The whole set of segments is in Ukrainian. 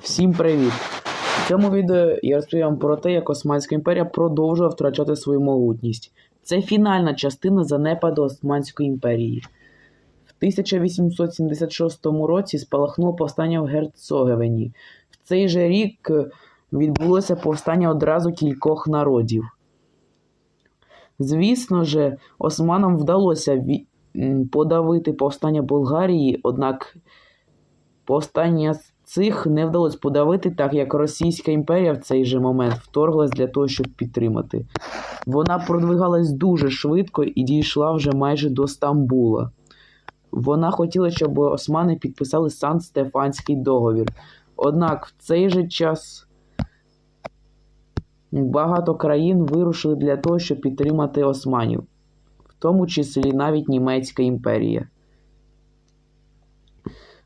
Всім привіт! В цьому відео я розповім вам про те, як Османська імперія продовжує втрачати свою могутність. Це фінальна частина занепаду Османської імперії. В 1876 році спалахнуло повстання в Герцогевені. В цей же рік відбулося повстання одразу кількох народів. Звісно же, османам вдалося подавити повстання Болгарії, однак Повстання цих не вдалося подавити, так як Російська імперія в цей же момент вторглась для того, щоб підтримати. Вона продвигалась дуже швидко і дійшла вже майже до Стамбула. Вона хотіла, щоб османи підписали Сан-Стефанський договір. Однак в цей же час багато країн вирушили для того, щоб підтримати османів, в тому числі навіть Німецька імперія.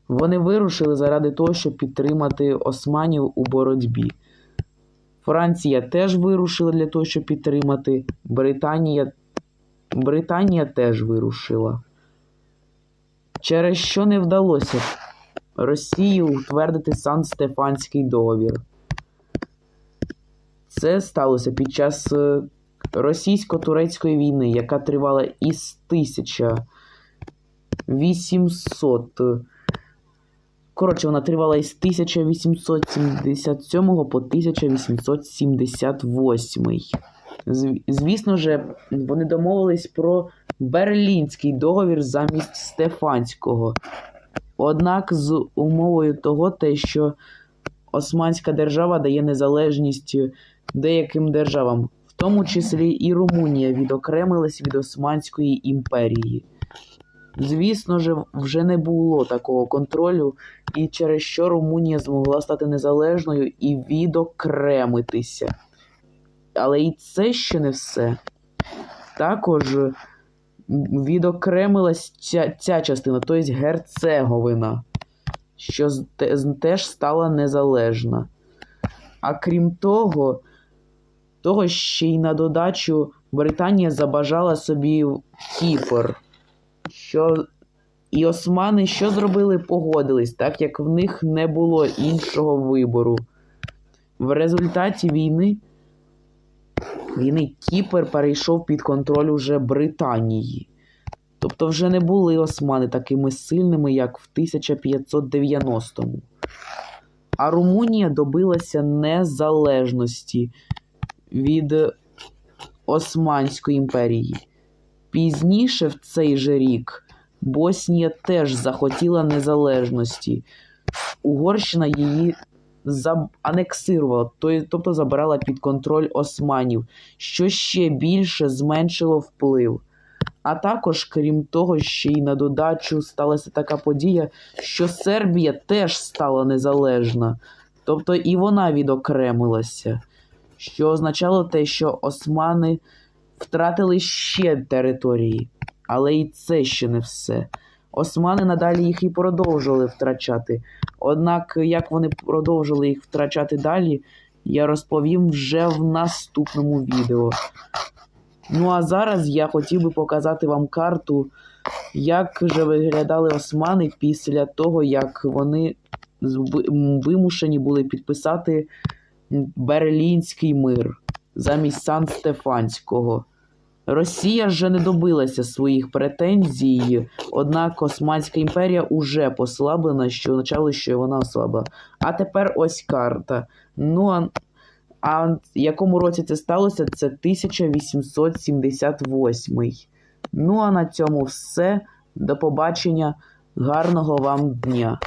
Вони вирушили заради того, щоб підтримати османів у боротьбі. Франція теж вирушила для того, щоб підтримати. Британія, Британія теж вирушила. Через що не вдалося Росії утвердити Сан-Стефанський договір. Це сталося під час е, російсько-турецької війни, яка тривала із 1800 Коротше, вона тривала із 1877 по 1878. Звісно ж, вони домовились про Берлінський договір замість Стефанського. Однак з умовою того, те, що Османська держава дає незалежність деяким державам, в тому числі і Румунія відокремилась від Османської імперії. Звісно ж, вже не було такого контролю, і через що Румунія змогла стати незалежною і відокремитися. Але і це ще не все. Також відокремилась ця, ця частина, тобто Герцеговина, що теж стала незалежна. А крім того, того ще й на додачу Британія забажала собі Кіпр що і османи що зробили? Погодились, так як в них не було іншого вибору. В результаті війни війни Кіпр перейшов під контроль уже Британії. Тобто вже не були османи такими сильними, як в 1590-му. А Румунія добилася незалежності від Османської імперії. Пізніше в цей же рік Боснія теж захотіла незалежності. Угорщина її анексирувала, тобто забирала під контроль османів, що ще більше зменшило вплив. А також, крім того, ще й на додачу сталася така подія, що Сербія теж стала незалежна, тобто і вона відокремилася, що означало те, що османи втратили ще території, але і це ще не все. Османи надалі їх і продовжували втрачати. Однак, як вони продовжили їх втрачати далі, я розповім вже в наступному відео. Ну а зараз я хотів би показати вам карту, як же виглядали османи після того, як вони вимушені були підписати Берлінський мир замість Сан-Стефанського. Росія вже не добилася своїх претензій, однак Османська імперія уже послаблена, що означало, що вона ослабла. А тепер ось карта. Ну а, а в якому році це сталося? Це 1878. Ну а на цьому все. До побачення. Гарного вам дня!